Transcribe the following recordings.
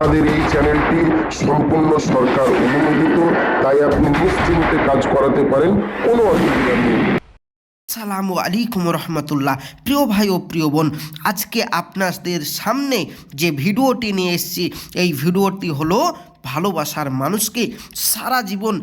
আমাদের এই চ্যানেলটি সম্পূর্ণ সরকার অনুমোদিত, তাই আপনি নিশ্চিন্তে কাজ করাতে পারেন, কোনো অসুবিধা নেই। সালামু আলাইকুম রহমতুল্লাহ। প্রিয় ভাই ও প্রিয় বোন, আজকে আপনাদের সামনে যে ভিডিওটি নিয়ে এসেছি, এই ভিডিওটি হলো ভালোবাসার মানুষকে সারা জীবন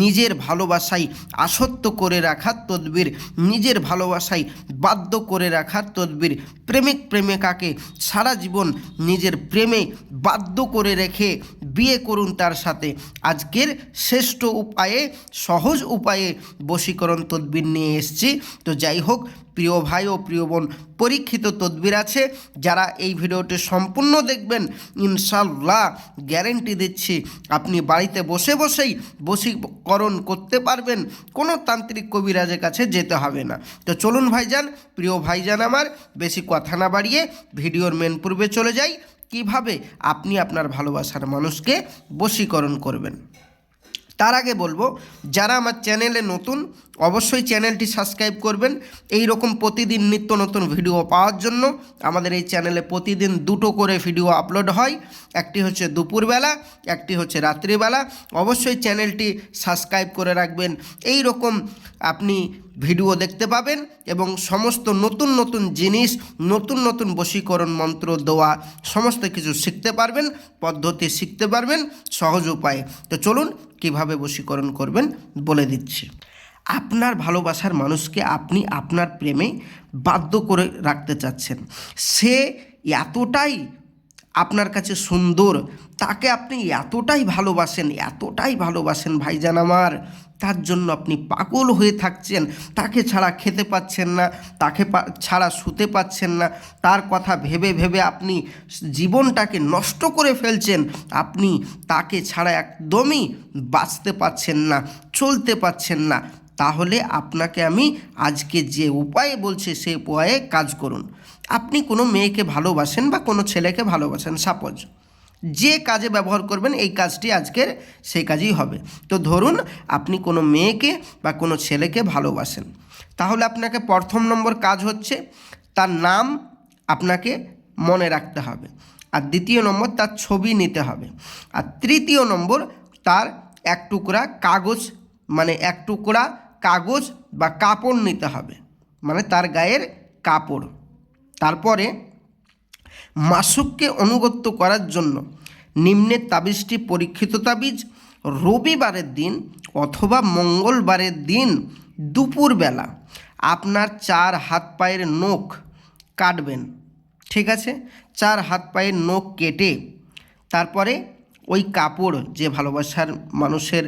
নিজের ভালোবাসায় আসক্ত করে রাখার তদবির, নিজের ভালোবাসায় বাধ্য করে রাখার তদবির, প্রেমিক প্রেমিকাকে সারা জীবন নিজের প্রেমে বাধ্য করে রেখে বিয়ে করুন তার সাথে। আজকের শ্রেষ্ঠ উপায়ে, সহজ উপায়ে বশীকরণ তদবির নিয়ে এসেছি। তো যাই হোক, প্রিয় ভাই ও প্রিয় বোন, পরীক্ষিত তদবির আছে। যারা এই ভিডিওটি সম্পূর্ণ দেখবেন ইনশাল্লাহ গ্যারেন্টি দিচ্ছি আপনি বাড়িতে বসে বসেই বশীকরণ করতে পারবেন। কোনো তান্ত্রিক কবিরাজের কাছে যেতে হবে না। তো চলুন ভাইজান, প্রিয় ভাইজান আমার, বেশি কথা না বাড়িয়ে ভিডিওর মেন পূর্বে চলে যাই। কীভাবে আপনি আপনার ভালোবাসার মানুষকে বশীকরণ করবেন? তার আগে বলব, যারা আমার চ্যানেলে নতুন, অবশ্যই চ্যানেলটি সাবস্ক্রাইব করবেন। এই রকম প্রতিদিন নিত্য নতুন ভিডিও পাওয়ার জন্য আমাদের এই চ্যানেলে প্রতিদিন দুটো করে ভিডিও আপলোড হয়। একটি হচ্ছে দুপুরবেলা, একটি হচ্ছে রাত্রিবেলা। অবশ্যই চ্যানেলটি সাবস্ক্রাইব করে রাখবেন। এই রকম আপনি ভিডিও দেখতে পাবেন এবং সমস্ত নতুন নতুন জিনিস, নতুন নতুন বশীকরণ মন্ত্র দেওয়া সমস্ত কিছু শিখতে পারবেন, পদ্ধতি শিখতে পারবেন, সহজ উপায়ে। তো চলুন কীভাবে বশীকরণ করবেন বলে দিচ্ছি। আপনার ভালোবাসার মানুষকে আপনি আপনার প্রেমে বাধ্য করে রাখতে চাচ্ছেন। সে এতটাই আপনার কাছে সুন্দর, তাকে আপনি এতটাই ভালোবাসেন এতটাই ভালোবাসেন ভাইজান আমার। তার জন্য আপনি পাগল হয়ে থাকছেন, তাকে ছাড়া খেতে পাচ্ছেন না, তাকে ছাড়া শুতে পাচ্ছেন না। তার কথা ভেবে ভেবে আপনি জীবনটাকে নষ্ট করে ফেলছেন, আপনি তাকে ছাড়া একদমই বাঁচতে পাচ্ছেন না, চলতে পাচ্ছেন না। তাহলে আপনাকে আমি আজকে যে উপায়ে বলছি সেই উপায়ে কাজ করুন। আপনি কোনো মেয়েকে ভালোবাসেন বা কোনো ছেলেকে ভালোবাসেন সাপোজ যে কাজে ব্যবহার করবেন, এই কাজটি আজকের সেই কাজই হবে। তো ধরুন আপনি কোনো মেয়েকে বা কোনো ছেলেকে ভালোবাসেন। তাহলে আপনাকে প্রথম নম্বর কাজ হচ্ছে তার নাম আপনাকে মনে রাখতে হবে। আর দ্বিতীয় নম্বর তার ছবি নিতে হবে। আর তৃতীয় নম্বর তার এক টুকরা কাগজ মানে এক টুকরা কাগজ বা কাপড় নিতে হবে। মানে তার গায়ের কাপড়। তারপরে মাসুককে অনুগত্য করার জন্য নিম্নের তাবিজটি পরীক্ষিত তাবিজ রবিবারের দিন অথবা মঙ্গলবারের দিন দুপুরবেলা আপনার চার হাত পায়ের নখ কাটবেন। ঠিক আছে? চার হাত পায়ের নখ কেটে তারপরে ওই কাপড় যে ভালোবাসার মানুষের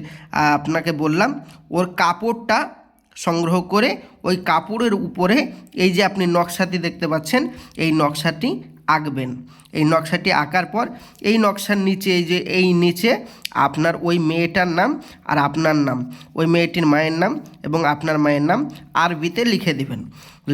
আপনাকে বললাম, ওর কাপড়টা সংগ্রহ করে ওই কাপড়ের উপরে এই যে আপনি নকশাটি দেখতে পাচ্ছেন, এই নকশাটি আঁকবেন। এই নকশাটি আঁকার পর এই নকশার নিচে এই যে, এই নিচে আপনার ওই মেয়েটার নাম আর আপনার নাম, ওই মেয়েটির মায়ের নাম এবং আপনার মায়ের নাম আরবিতে লিখে দেবেন।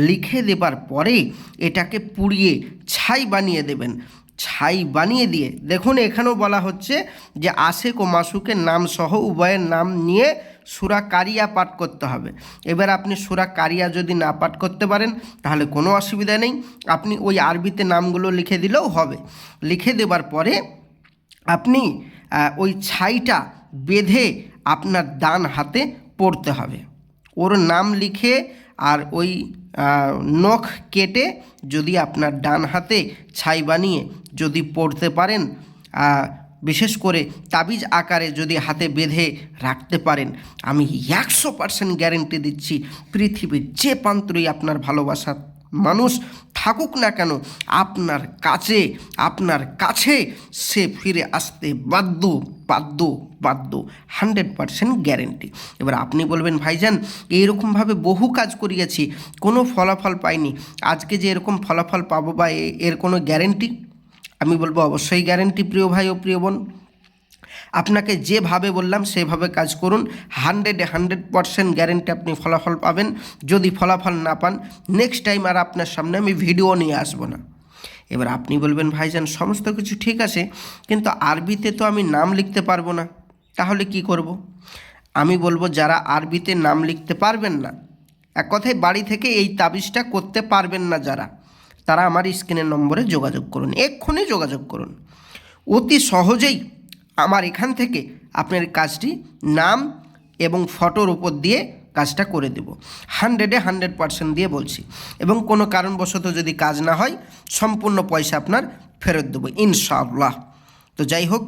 লিখে দেবার পরে এটাকে পুড়িয়ে ছাই বানিয়ে দেবেন। ছাই বানিয়ে দিয়ে, দেখুন এখানেও বলা হচ্ছে যে আশেক ও মাসুকের নাম সহ উভয়ের নাম নিয়ে সুরা কারিয়া পাঠ করতে হবে। এবার আপনি সুরা কারিয়া যদি না পাঠ করতে পারেন, তাহলে কোনো অসুবিধা নেই। আপনি ওই আরবিতে নামগুলো লিখে দিলেও হবে। লিখে দেবার পরে আপনি ওই ছাইটা বেঁধে আপনার ডান হাতে পড়তে হবে। ওর নাম লিখে আর ওই নখ কেটে যদি আপনার ডান হাতে ছাই বানিয়ে যদি পড়তে পারেন বিশেষ করে তাবিজ আকারে যদি হাতে বেঁধে রাখতে পারেন, আমি একশো পার্সেন্ট গ্যারেন্টি দিচ্ছি, পৃথিবীর যে প্রান্তরেই আপনার ভালোবাসা মানুষ থাকুক না কেন, আপনার কাছে আপনার কাছে সে ফিরে আসতে বাধ্য বাধ্য বাধ্য, হান্ড্রেড পারসেন্ট গ্যারেন্টি এবার আপনি বলবেন, ভাইজান, এইরকমভাবে বহু কাজ করিয়েছি, কোনো ফলাফল পাইনি, আজকে যে এরকম ফলাফল পাবো বা এর কোনো গ্যারেন্টি আমি বলব অবশ্যই গ্যারেন্টি প্রিয় ভাই ও প্রিয় বোন। আপনাকে যেভাবে বললাম, সেভাবে কাজ করুন। হান্ড্রেডে হান্ড্রেড পারসেন্ট গ্যারেন্টি আপনি ফলাফল পাবেন। যদি ফলাফল না পান নেক্সট টাইম আর আপনার সামনে আমি ভিডিও নিয়ে আসব না। এবার আপনি বলবেন, ভাইজান, সমস্ত কিছু ঠিক আছে, কিন্তু আরবিতে তো আমি নাম লিখতে পারব না। তাহলে কি করব। আমি বলব, যারা আরবিতে নাম লিখতে পারবেন না, এক কথায় বাড়ি থেকে এই তাবিজটা করতে পারবেন না যারা। তারা আমার স্ক্রিনের নম্বরে যোগাযোগ করুন, এক্ষুনি যোগাযোগ করুন। অতি সহজেই আমার এখান থেকে আপনার কাজটি, নাম এবং ফটোর উপর দিয়ে কাজটা করে দেব। হান্ড্রেডে হান্ড্রেড পার্সেন্ট দিয়ে বলছি। এবং কোনো কারণবশত যদি কাজ না হয়, সম্পূর্ণ পয়সা আপনার ফেরত দেবো, ইনশাআল্লাহ। তো যাই হোক,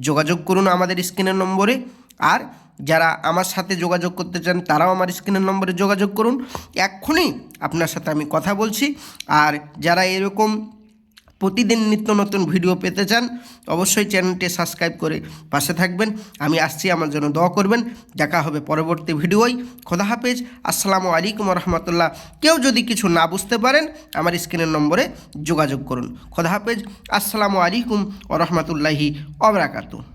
যোগাযোগ করুন আমাদের স্ক্রিনের নম্বরে। আর যারা আমার সাথে যোগাযোগ করতে চান, তারাও আমার স্ক্রিনের নম্বরে যোগাযোগ করুন। এক্ষুনি আপনার সাথে আমি কথা বলছি। আর যারা এরকম প্রতিদিন নিত্য নতুন ভিডিও পেতে চান, অবশ্যই চ্যানেলটি সাবস্ক্রাইব করে পাশে থাকবেন। আমি আসছি, আমার জন্য দোয়া করবেন। দেখা হবে পরবর্তী ভিডিওয়। খোদা হাফেজ। আসসালামু আলাইকুম রহমতুল্লাহ কেউ যদি কিছু না বুঝতে পারেন, আমার স্ক্রিনের নম্বরে যোগাযোগ করুন। খোদা হাফেজ। আসসালামু আলাইকুম রহমতুল্লাহি অবরাকাতু